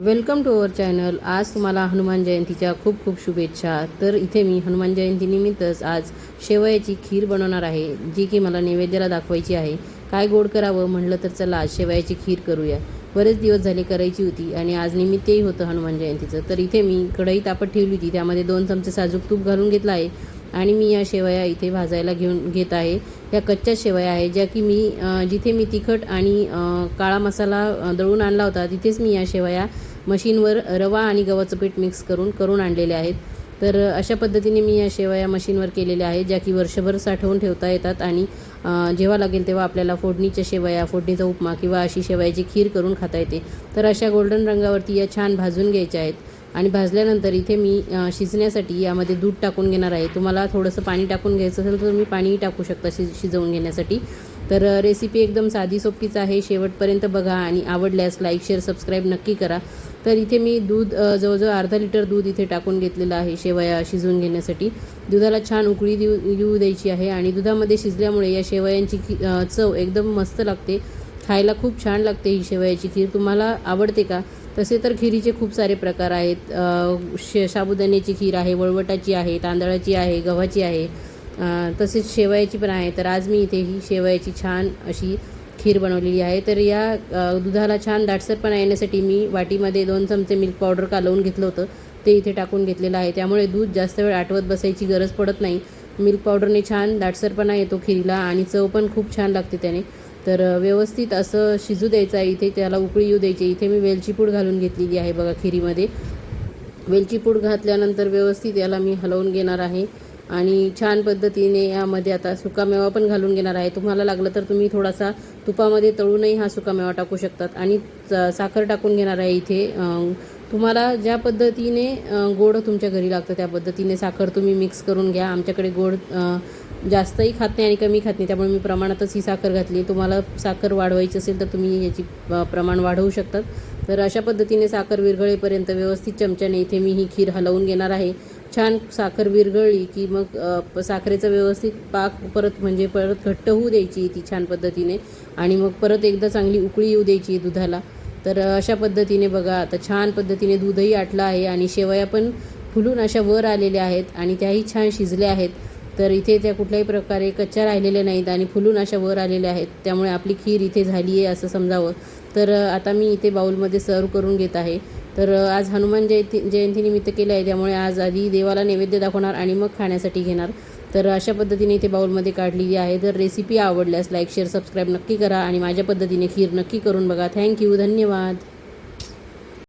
Welcome to our channel आज तुम्हाला हनुमान जयंतीच्या खूप खूप शुभेच्छा. तर इथे मी हनुमान जयंतीनिमित्तच आज शेवयाची खीर बनवणार आहे जी की मला नैवेद्याला दाखवायची आहे. काय गोड करावं म्हणलं तर चला आज शेवयाची खीर करूया. बरेच दिवस झाले करायची होती आणि आज निमित्तही होतं हनुमान जयंतीचं. तर इथे मी कढई तापत ठेवली होती त्यामध्ये दोन चमचे साजूक तूप घालून घेतला आहे आणि मी या शेवया इथे भाजायला घेऊन घेत आहे. या कच्च्या शेवया आहे ज्या की मी जिथे मी तिखट आणि काळा मसाला दळून आणला होता तिथेच मी या शेवया मशीनवर रवा आणि गव्हाचं पीठ मिक्स करून करून आणलेले आहेत. तर अशा पद्धतीने मी या शेवया मशीनवर केलेल्या आहेत ज्या की वर्षभर साठवून ठेवता येतात आणि जेव्हा लागेल तेव्हा आपल्याला फोडणीच्या शेवया फोडणीचा उपमा किंवा अशी शेवयाची खीर करून खाता येते. तर अशा गोल्डन रंगावरती या छान भाजून घ्यायच्या आहेत. आणि भाजल्यानंतर इथे मी शिजण्यासाठी यामध्ये दूध टाकून घेणार आहे. तुम्हाला थोडंसं पाणी टाकून घ्यायचं असेल तर तुम्ही पाणीही टाकू शकता शिज शिजवून घेण्यासाठी. तर रेसिपी एकदम साधी सोपीच आहे. शेवटपर्यंत बघा आणि आवडल्यास लाईक शेअर सबस्क्राईब नक्की करा. तर इथे मी दूध जवळजवळ अर्धा लिटर दूध इथे टाकून घेतलेलं आहे शेवया शिजवून घेण्यासाठी. दुधाला छान उकळी देऊ येऊ द्यायची आहे आणि दुधामध्ये शिजल्यामुळे या शेवयांची खी- चव एकदम मस्त लागते. खायला खूप छान लागते ही शेवयाची खीर. तुम्हाला आवडते का? तसे तर खिरीचे खूप सारे प्रकार आहेत. शे साबुदाण्याची खीर आहे वळवटाची आहे तांदळाची आहे गव्हाची आहे. तसेच शेवयाची पण आहे. तर आज मी इथे ही शेवयाची छान अशी खीर बनवलेली आहे. तर या दुधाला छान दाटसरपणा येण्यासाठी. मी वाटीमध्ये दोन चमचे मिल्क पावडर कालवून घेतलं होतं. ते इथे टाकून घेतलेलं आहे. त्यामुळे दूध जास्त वेळ आटवत बसायची गरज पडत नाही. मिल्क पावडरने छान दाटसरपणा येतो खिरीला आणि चव पण खूप छान लागते त्याने. तर व्यवस्थित असं शिजू द्यायचं आहे. इथे त्याला उकळी येऊ द्यायची. इथे मी वेलची पूड घालून घेतलेली आहे बघा खिरीमध्ये. वेलची पूड घातल्यानंतर व्यवस्थित याला मी हलवून घेणार आहे. आणि छान पद्धतीने यामध्ये आता सुकामेवा पण घालून घेणार आहे. तुम्हाला लागलं तर तुम्ही थोडासा तुपामध्ये तळूनही हा सुकामेवा टाकू शकतात. आणि साखर टाकून घेणार आहे इथे. तुम्हाला ज्या पद्धतीने गोड तुमच्या घरी लागतं त्या पद्धतीने साखर तुम्ही मिक्स करून घ्या. आमच्याकडे गोड जास्तही खात नाही आणि कमी खात नाही. त्यामुळे मी प्रमाणातच ही साखर घातली. तुम्हाला साखर वाढवायची असेल तर तुम्ही याची प्रमाण वाढवू शकतात. तर अशा पद्धतीने साखर विरघळेपर्यंत व्यवस्थित चमच्याने इथे मी ही खीर हलवून घेणार आहे. छान साखर विरघळली की मग साखरेचा व्यवस्थित पाक परत म्हणजे परत घट्ट होऊ द्यायची ती छान पद्धतीने आणि मग परत एकदा चांगली उकळी येऊ द्यायची दुधाला. तर अशा पद्धतीने बघा आता छान पद्धतीने दूधही आटलं आहे आणि शेवया पण फुलून अशा वर आलेल्या आहेत आणि त्याही छान शिजल्या आहेत. तर इथे त्या कुठल्याही प्रकारे कच्च्या राहिलेल्या नाहीत आणि फुलून अशा वर आलेल्या आहेत. त्यामुळे आपली खीर इथे झाली आहे असं समजावं. तर आता मी इथे बाऊलमध्ये सर्व करून घेत आहे. तर आज हनुमान जयंती जयंतीनिमित्त केलं आहे. त्यामुळे आज आधी देवाला नैवेद्य दाखवणार आणि मग खाण्यासाठी घेणार. तर अशा पद्धतीने इथे बाऊलमध्ये काढलेली आहे. जर रेसिपी आवडल्यास लाईक शेअर सबस्क्राईब नक्की करा आणि माझ्या पद्धतीने खीर नक्की करून बघा. थँक्यू धन्यवाद.